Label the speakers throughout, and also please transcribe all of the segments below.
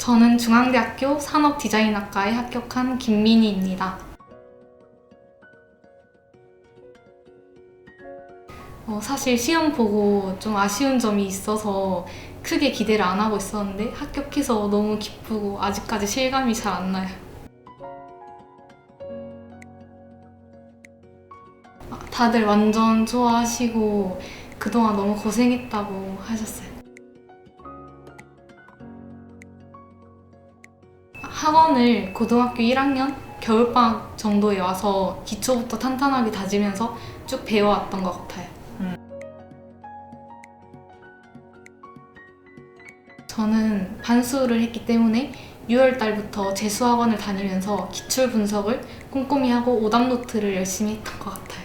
Speaker 1: 저는 중앙대학교 산업디자인학과에 합격한 김민희입니다. 어, 사실 시험 보고 좀 아쉬운 점이 있어서 크게 기대를 안 하고 있었는데 합격해서 너무 기쁘고 아직까지 실감이 잘 안 나요. 아, 다들 완전 좋아하시고 그동안 너무 고생했다고 하셨어요. 학원을 고등학교 1학년 겨울방학 정도에 와서 기초부터 탄탄하게 다지면서 쭉 배워왔던 것 같아요. 저는 반수를 했기 때문에 6월 달부터 재수학원을 다니면서 기출 분석을 꼼꼼히 하고 오답 노트를 열심히 했던 것 같아요.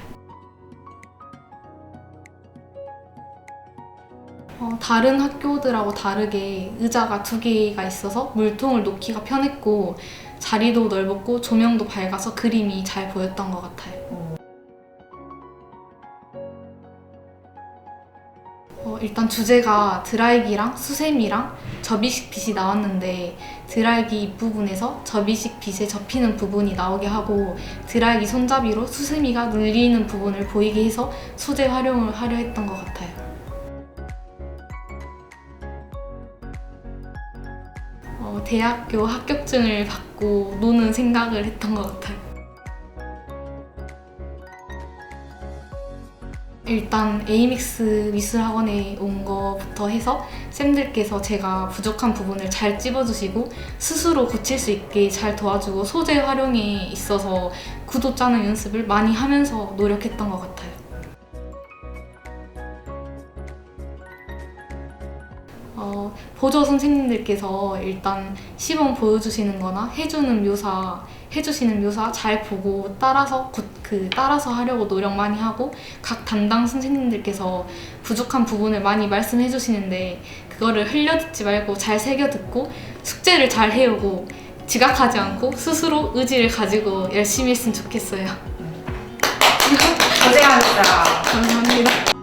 Speaker 1: 어, 다른 학교들하고 다르게 의자가 두 개가 있어서 물통을 놓기가 편했고 자리도 넓었고 조명도 밝아서 그림이 잘 보였던 것 같아요. 어, 일단 주제가 드라이기랑 수세미랑 접이식 빛이 나왔는데 드라이기 입부분에서 접이식 빛에 접히는 부분이 나오게 하고 드라이기 손잡이로 수세미가 눌리는 부분을 보이게 해서 소재 활용을 하려 했던 것 같아요. 어, 대학교 합격증을 받고 노는 생각을 했던 것 같아요. 일단 에이믹스 미술학원에 온 거부터 해서 쌤들께서 제가 부족한 부분을 잘 찝어주시고 스스로 고칠 수 있게 잘 도와주고 소재 활용에 있어서 구도 짜는 연습을 많이 하면서 노력했던 것 같아요. 어, 보조 선생님들께서 일단 시범 보여주시는 거나 해주는 묘사, 해주시는 묘사 잘 보고 따라서 곧그 따라서 하려고 노력 많이 하고 각 담당 선생님들께서 부족한 부분을 많이 말씀해 주시는데 그거를 흘려듣지 말고 잘 새겨 듣고 숙제를 잘 해오고 지각하지 않고 스스로 의지를 가지고 열심히 했으면 좋겠어요.
Speaker 2: 고생하셨다.
Speaker 1: 감사합니다.